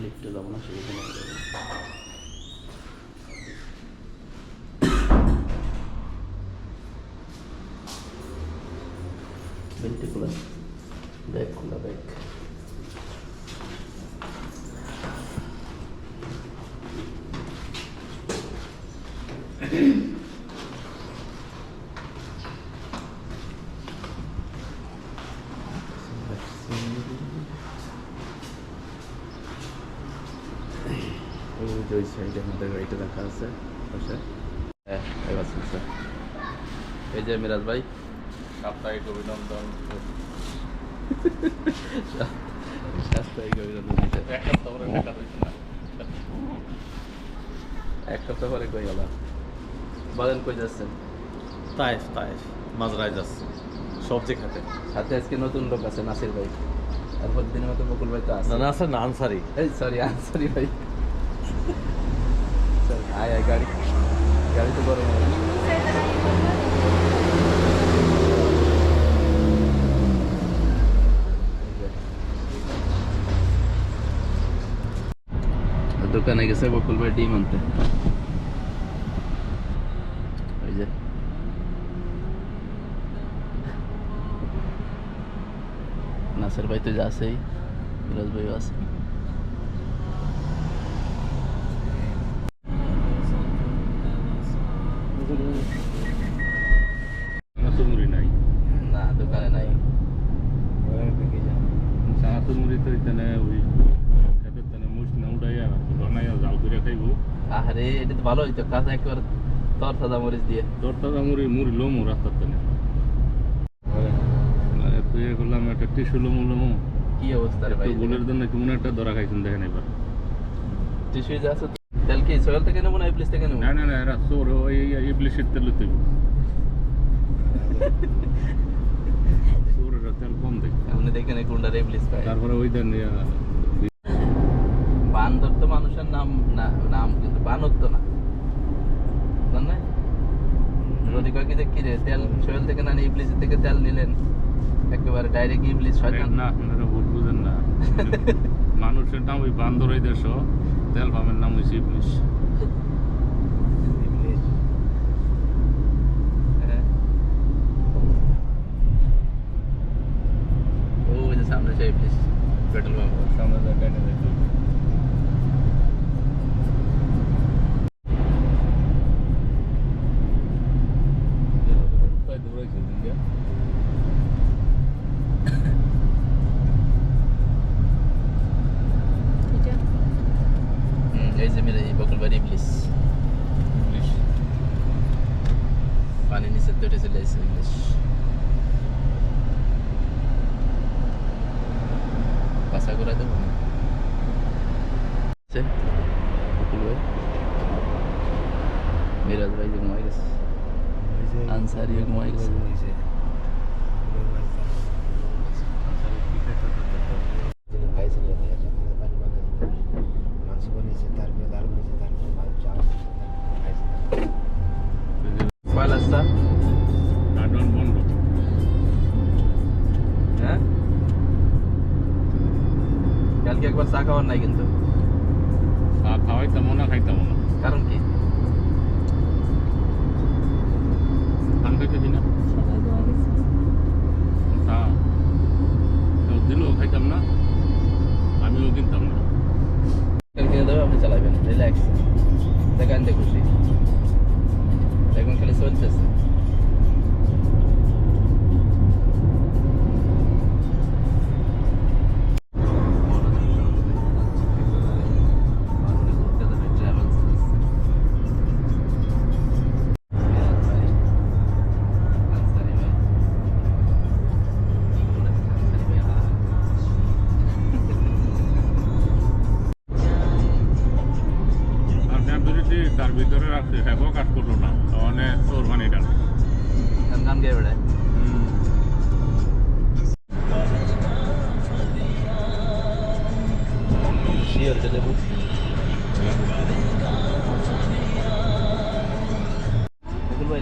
লিফটে যাব না সেখানে যাব বেলটি খোলা ব্যাগ খোলা ব্যাগ ওই যে ওই সাইডে আমাদের গাড়িটা রাখা আছে পাশে। হ্যাঁ এবার এই যে মিরাজ ভাই। সাপ্তাহিক অভিনন্দন। সাপ্তাহিক অভিনন্দন এক সপ্তাহ পরে দেখা হয়েছে না। এক সপ্তাহ পরে কই গেল বলেন কই যাচ্ছেন? তাইফ তাইফ মাজরায় যাচ্ছে। সবজি খেতে। সাথে আজকে নতুন লোক আছে নাসির ভাই। আর প্রতিদিনের মতো বকুল ভাই তো আছে। না না আছে না আনসারি। এই সরি সরি ভাই। Sorry, আয় আয় গাড়ি গাড়ি তো গরম হয়ে গেছে। দোকানে গেছে বকুল ভাই ডিম আনতে ওই যে নাসের ভাই তো যাচ্ছেই মিরাজ ভাইও আছে চানাচুর নাই না দোকানে নাই চানাচুর মুড়ি তো এখানে ওই খেতের তেনে মুছ না উড়াইয়া বানাইয়া জাল করে খাইব আরে এটা তো ভালো হইতো কাঁচা একবার তর সাদা মরিচ দিয়ে। তোর তাজা মুড়ি মুড়ি লোমো রাস্তার তেনে তুই করলাম একটা টিস্যু লোমো লোমো। কি অবস্থা রে ভাই? জন্য কেমন একটা ধরা খাইছেন দেখেন এবার। টিস্যু যে আছে তেল কি সোহেল থেকে নেব না প্লিজ থেকে নেব? না না না এরা চোর ওই তেল তুই চোরেরা তেল কম দেখ। আপনি দেখেন এই কোনটা তারপরে ওই দেন বান্দর তো মানুষের নাম না নাম কিন্তু বানর তো না জান না যদি কয় কি যে রে তেল সোহেল থেকে না ইবলিস থেকে তেল নিলেন? একেবারে ডাইরেক্ট ইবলিস শয়তান। না আপনারা ভুল বুঝেন না। মানুষের নাম ওই বান্দর ওই দেশ তেল পামের নাম হয়েছে ইবলিশ হ্যাঁ। ও ওই যে সামনে সেই ইবলিস পেট্রোল পাম্প সামনে যায় ডাইনে যায় দৌড়াইছে দিন হুম, এই যে মেরে এই বকুলবাড়ি ইবলিস ইবলিশ পানি নিচে তৈরি চলে আসছে ইবলিস বাসা করে দেবো না সে, বকুল ভাই মিরাজ ভাই যে ঘুমাই গেছে আনসারি ঘুমাই গেছে কয় রাস্তা কার্টন বন্ধ হ্যাঁ কালকে একবার চা খাওয়ার নাই কিন্তু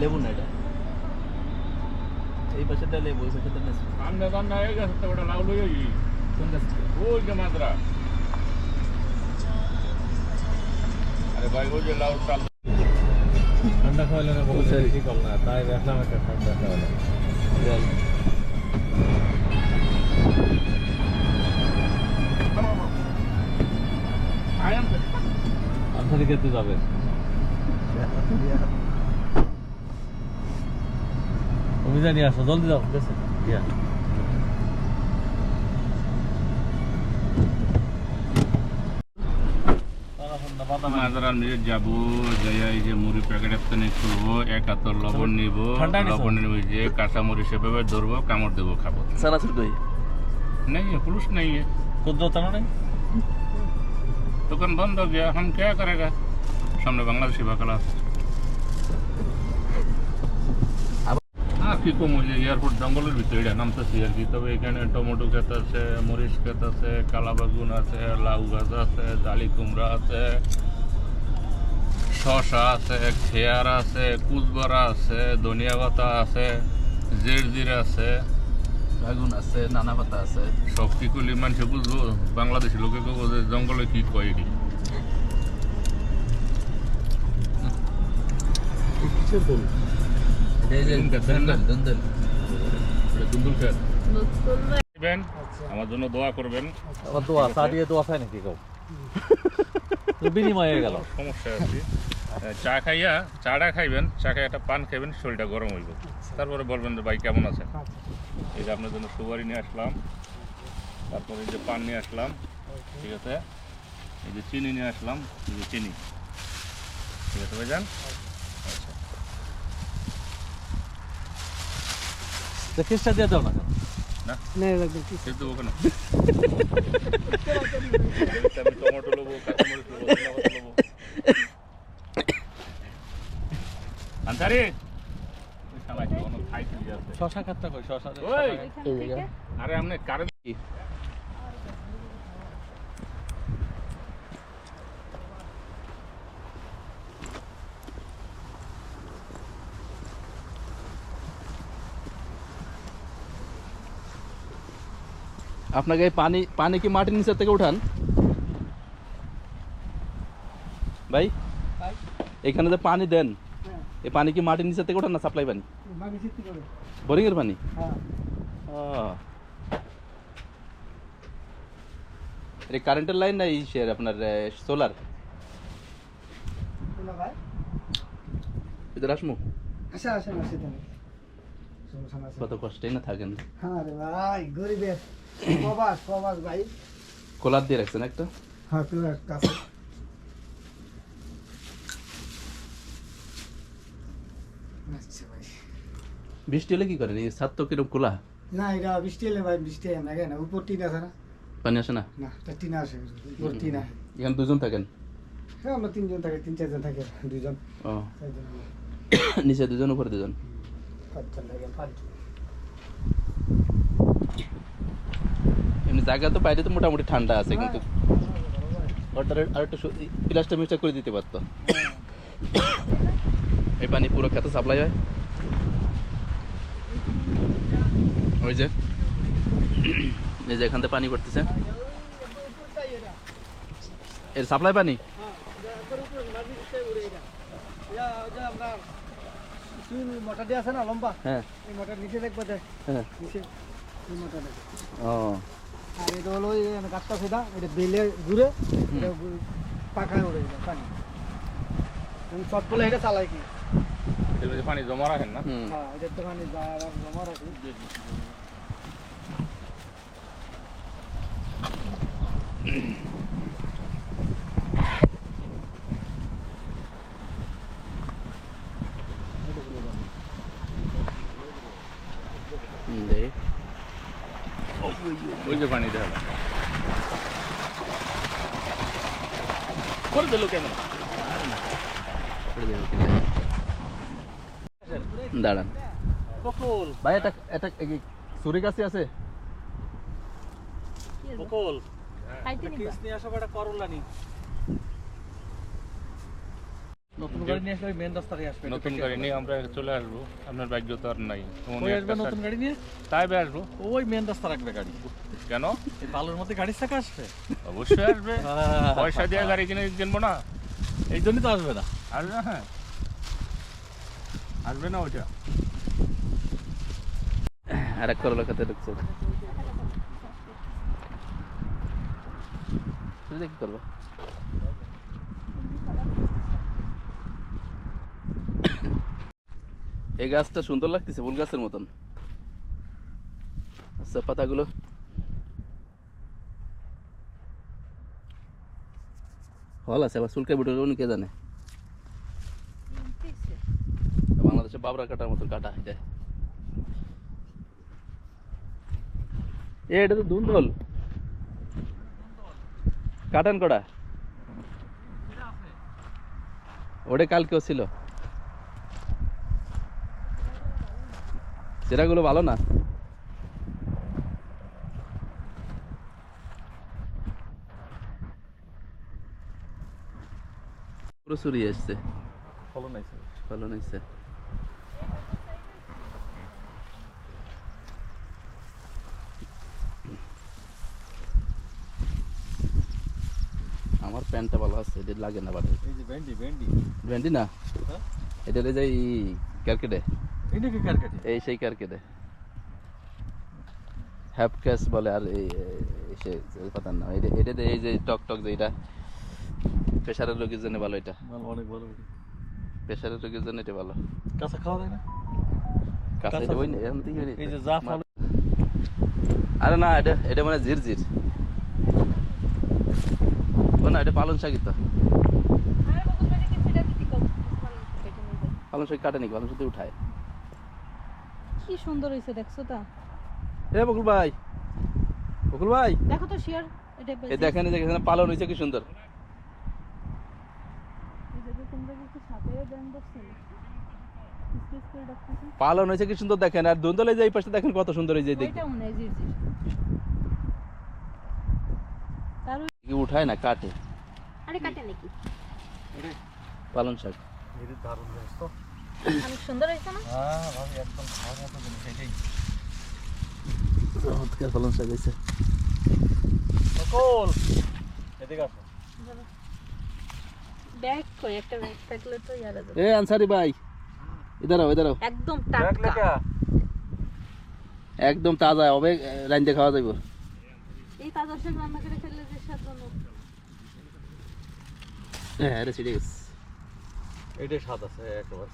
লেবু না এটা? এই পাশেটা লেবু ওই পাশেটা না সামনে সামনে হয়ে গেছে তো ওটা লাউ লই কোন গাছ? ওই যে মাত্রা আরে ভাই ওই যে লাউ চাল। ঠান্ডা খাওয়ালে না সরি। ঠিক হল না তাই দেখলাম একটা ঠান্ডা খাওয়ালে। আমসারি খেতে যাবে। তুমি জানি আসো জলদি যাও। ঠিক আছে ইয়া মাজারার নিয়ে যাই এই যে মুড়ি প্যাকেট একটা নিয়ে খুলবো এক হাতর লবণ নিব লবণ নিব যে কাঁচা মুড়ি সেভাবে ধরবো কামড় দেবো খাব। সানাসুর কই? নেই পুলিশ নেই। কুদ্রতা নেই? দোকান বন্ধ গিয়া হাম কে করেগা? সামনে বাংলাদেশি বাকালা আছে। কি কম ওই যে এয়ারপোর্ট জঙ্গলের ভিতরে এটা নামতেছি আর কি। তবে এখানে টমেটো ক্ষেত আছে মরিচ ক্ষেত আছে কালা বেগুন আছে লাউ গাছ আছে জালি কুমড়া আছে শসা আছে খেয়ার আছে কুচবরা আছে ধনিয়া পাতা আছে জের জিরা আছে বেগুন আছে নানা পাতা আছে। সব কি করলে মানুষে বুঝব? বাংলাদেশি লোকে কব যে জঙ্গলে কি কয় এটি। এই আমার জন্য দোয়া করবেন। আমার দোয়া চা দিয়ে দোয়া খায় নাকি কেউ? বিনিময় হয়ে গেল। সমস্যা আছে? আহ, চা খাইয়া চাটা খাইবেন চা খাই একটা পান খাইবেন শরীরটা গরম হইব। তারপরে বলবেন যে ভাই কেমন আছে এই যে আপনার জন্য সুপারি নিয়ে আসলাম তারপরে যে পান নিয়ে আসলাম ঠিক আছে? এই যে চিনি নিয়ে আসলাম এই যে চিনি। ঠিক আছে ভাইজান? আচ্ছা। তো কেসটা দিয়ে দাও না কেন? সে দেবো কেন আমি টমেটো নেব কাঁচামরিচ নেব ধনিয়া আনসারি? ওই শালা কি কোনো খাইতে দিয়ে আছে। শশা খাতটা কই শশা। আরে আপনি কারেন্ট আপনাকে এই পানি পানি কি মাটির নিচে থেকে উঠান? ভাই এখানে যে পানি দেন এই পানি কি মাটির নিচে থেকে উঠান না সাপ্লাই পানি? বোরিং এর পানি। এটা কারেন্টের লাইন না সে আপনার সোলার এদের আসমু। কত কষ্টেই না থাকেন। হ্যাঁ রে ভাই গরিবের। প্রবাস প্রবাস ভাই। কোলার দিয়ে রাখছেন একটা? হ্যাঁ তুই কাছে আচ্ছা ভাই। বৃষ্টি হলে কি করেন? এই ছাদ তো কীরকম খোলা? না এটা বৃষ্টি এলে ভাই বৃষ্টি হয় না কেন? উপর টিন আছে না? পানি আসে না? না এটা টিন আসে উপর টিন আছে এখানে দুজন থাকেন? হ্যাঁ আমরা তিনজন থাকি তিন চারজন থাকি দুজন। ও। চারজন। নিচে দুজন উপরে দুজন? পাঁচজন থাকি পাঁচজন। এমনি জায়গা তো বাইরে তো মোটামুটি ঠান্ডা আছে কিন্তু ওটার আর একটু প্লাস্টার মিস্টার করে দিতে পারতো। এই পানি পুরো খেতে সাপ্লাই হয়। ওই যে। এই যে এখান থেকে পানি পড়তেছে। এর সাপ্লাই পানি? মোটর দিয়ে আছে না লম্বা হ্যাঁ। এই মোটর নিচে দেখব হ্যাঁ। নিচে ও। আর এটা হলো ওই গাছটা সেটা এটা বেলে ঘুরে পাখায় উড়ে যায় পানি। চট বলে এটা চালাই কি? পানি জমা রাখেন না? হ্যাঁ এটা তো পানি জমা রাখি হুম, দেখ ওই যে পানি দেওয়া। করে দিল কেন? দাঁড়ান। বকুল। ভাই এটা এটা সুরি গাছি আছে? বকুল। খাইতে নি কিস নিয়ে আসো করলা নি নতুন গাড়ি নিয়ে আসলে মেন রাস্তায় আসবে নতুন গাড়ি নিয়ে আমরা চলে আসব। আপনার ভাগ্য তো আর নাই। আসবে নতুন গাড়ি নিয়ে? তাই আসব। ওই মেন রাস্তা রাখবে গাড়ি। কেন? এই বালুর মধ্যে গাড়ির চাকা আসবে। অবশ্যই আসবে। পয়সা দিয়ে গাড়ি কিনে কিনবো না। এই জন্যই তো আসবে না। আসবে না হ্যাঁ। আসবে না ওইটা। আর এক করলা খেতে ঢুকছে। তুই কি করব। এই গাছটা সুন্দর লাগতেছে, ফুল গাছের মতন। আচ্ছা পাতাগুলো। ফল আছে, আবার চুলকে বুটে কে জানে? বাংলাদেশে বাবরা কাটার মতন কাটা হয়ে যায় এ, এটা তো ধুন্দল। কাটান কটা? ওটা কালকেও ছিল। সেটাগুলো ভালো না। ফলন আমার প্যান্টটা ভালো আছে এটা লাগে না বাটে যে ভেন্ডি ভেন্ডি। ভেন্ডি না? হ্যাঁ? এটা যাই ক্যারকেটে এটা কি কারকাটি এই সেই ক্যারকেটে হ্যাপ ক্যাশ বলে আর এই সে পাতার না এটা এটাতে এই যে টক টক যে এটা প্রেশারের রোগীর জন্য ভালো এটা অনেক ভালো প্রেশারের রোগীর জন্য এটা ভালো কাঁচা খাওয়া যায় না কাঁচা এটা ওই আছে। থেকে এই যে যা ফল আরে না এটা এটা মানে ও না এটা পালন শাকই তো পালন শাক কাটে নাকি পালন শাক উঠায় কি সুন্দর হয়েছে দেখছ তা? এ বকুল ভাই বকুল ভাই। দেখো তো শিয়ার এটা এ দেখেন এই যে এখানে পালন হয়েছে কি সুন্দর। পালন হয়েছে কি সুন্দর দেখেন আর দন্দলে যে এই পাশে দেখেন কত সুন্দর এই যে দেখি ওইটা জির জির। তার কি উঠায় না কাটে। আরে কাটে নাকি? পালন শাক। এটা দারুণ অনেক সুন্দর হয়েছে না? হ্যাঁ ভাবি একদম খাওয়ার মতো জিনিস এটাই চমৎকার পালন শাক সকল এদিকে আসো। ব্যাগ কই? একটা ব্যাগ থাকলে তো ইয়ারা যাবে এ আনসারি ভাই একদম টাটকা। একদম তাজা হবে রাইন্দে খাওয়া যাইব। এই তাজা রান্না করে খেলে যে স্বাদ হ্যাঁ ঠিক আছে এটাই স্বাদ আছে একেবারে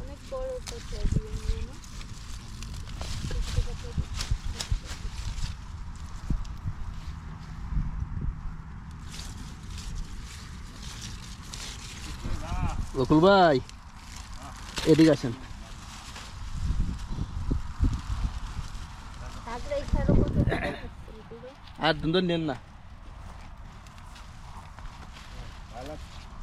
অনেক বড় না বকুল ভাই এদিকে আসেন। থেকে আর দুন্দন নেন না।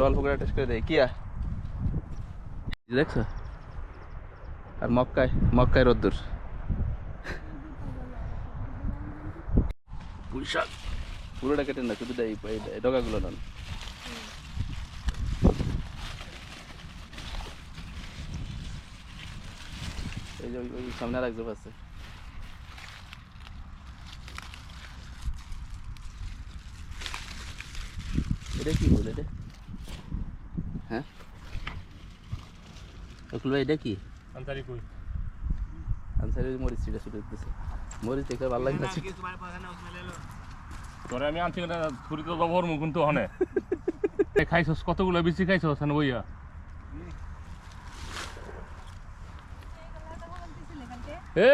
আসো অল্প করে টেস্ট করে দেয় কিয়া দেখছ? আর মক্কায় মক্কায় রোদ্দুর। পুঁই পুরোটা কেটে না শুধু এই ডগাগুলো নন এই যে ওই- সামনে আর একজন আছে। এটা কি বলে এটা অকুল ভাই এটা কি? আনসারি কই? আনসারি মরিচ ছিটা ছুটে দিতেছে মরিচ দেখে ভালো লাগে না? তোরে আমি আনছি না ছুরি তো ব্যবহার মুখ কিন্তু হনে খাইছস? কতগুলো বেশি খাইছস না বইয়া?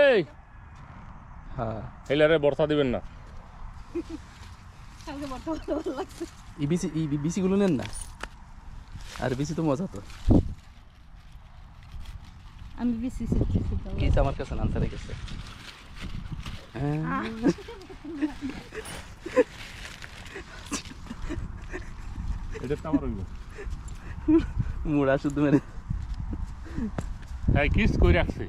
এই! হ্যাঁ। বর্ষা দিবেন না। এই বিসি বিসিগুলো নেন না। আর বেশি তো মজা তো। আমি তো কি আমার কাছে আনসারে গেছে এটা তো আমার হইব। মুড়া শুধু মেরে। হ্যাঁ কিস করে রাখছে